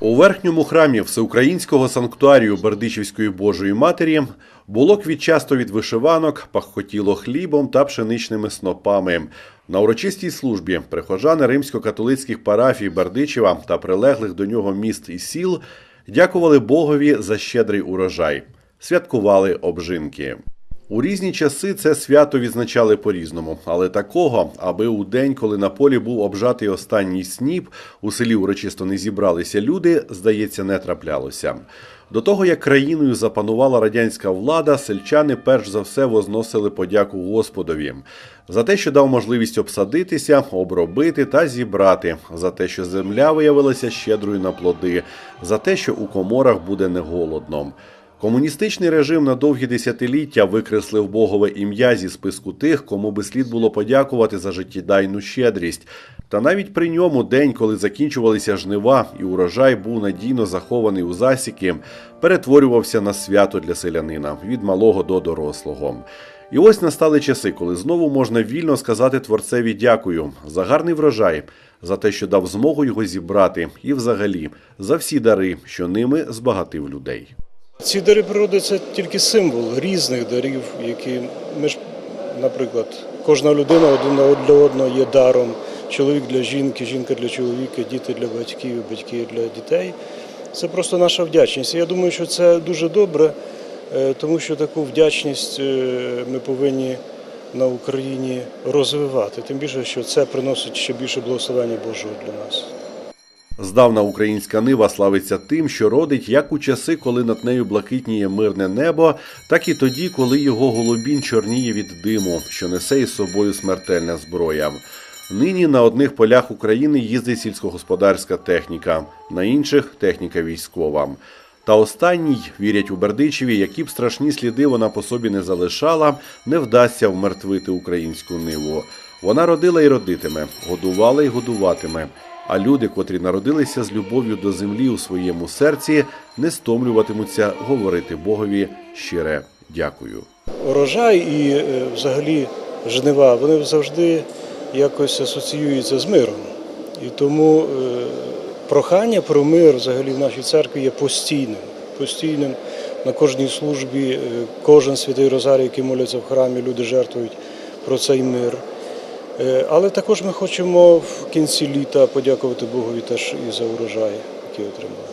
У верхньому храмі всеукраїнського санктуарію Бердичівської Божої Матері було квітчасто від вишиванок, пахкотіло хлібом та пшеничними снопами. На урочистій службі прихожани римсько-католицьких парафій Бердичева та прилеглих до нього міст і сіл дякували Богові за щедрий урожай, святкували обжинки. У різні часи це свято відзначали по-різному, але такого, аби у день, коли на полі був обжатий останній сніп, у селі урочисто не зібралися люди, здається, не траплялося. До того, як країною запанувала радянська влада, сельчани перш за все возносили подяку Господові за те, що дав можливість обсадитися, обробити та зібрати, за те, що земля виявилася щедрою на плоди, за те, що у коморах буде не голодно. Комуністичний режим на довгі десятиліття викреслив Богове ім'я зі списку тих, кому би слід було подякувати за життєдайну щедрість. Та навіть при ньому день, коли закінчувалися жнива і урожай був надійно захований у засіки, перетворювався на свято для селянина від малого до дорослого. І ось настали часи, коли знову можна вільно сказати творцеві дякую за гарний врожай, за те, що дав змогу його зібрати, і взагалі за всі дари, що ними збагатив людей. Ці дари природи це тільки символ різних дарів, які ми ж, наприклад, кожна людина один для одного є даром. Чоловік для жінки, жінка для чоловіка, діти для батьків, батьки для дітей. Це просто наша вдячність. Я думаю, що це дуже добре, е, тому що таку вдячність е, ми повинні на Україні розвивати. Тим більше, що це приносить ще більше благословення Божого для нас. Здавна українська нива славиться тим, що родить як у часи, коли над нею блакитніє мирне небо, так і тоді, коли його голубінь чорніє від диму, що несе із собою смертельна зброя. Нині на одних полях України їздить сільськогосподарська техніка, на інших техніка військова. Та останній вірять у Бердичеві, які б страшні сліди вона по собі не залишала, не вдасться вмертвити українську ниву. Вона родила і родитиме, годувала і годуватиме. А люди, котрі народилися з любов'ю до землі у своєму серці, не стомлюватимуться говорити Богові щире дякую. урожай і е, взагалі жнива, вони завжди якось асоціюються з миром. І тому е, прохання про мир взагалі в нашій церкві є постійним. Постійним на кожній службі, е, кожен святий розарій, який моляться в храмі, люди жертвують про цей мир. Е, Але також ми хочемо в кінці літа подякувати Богові теж і за урожай, який отримали.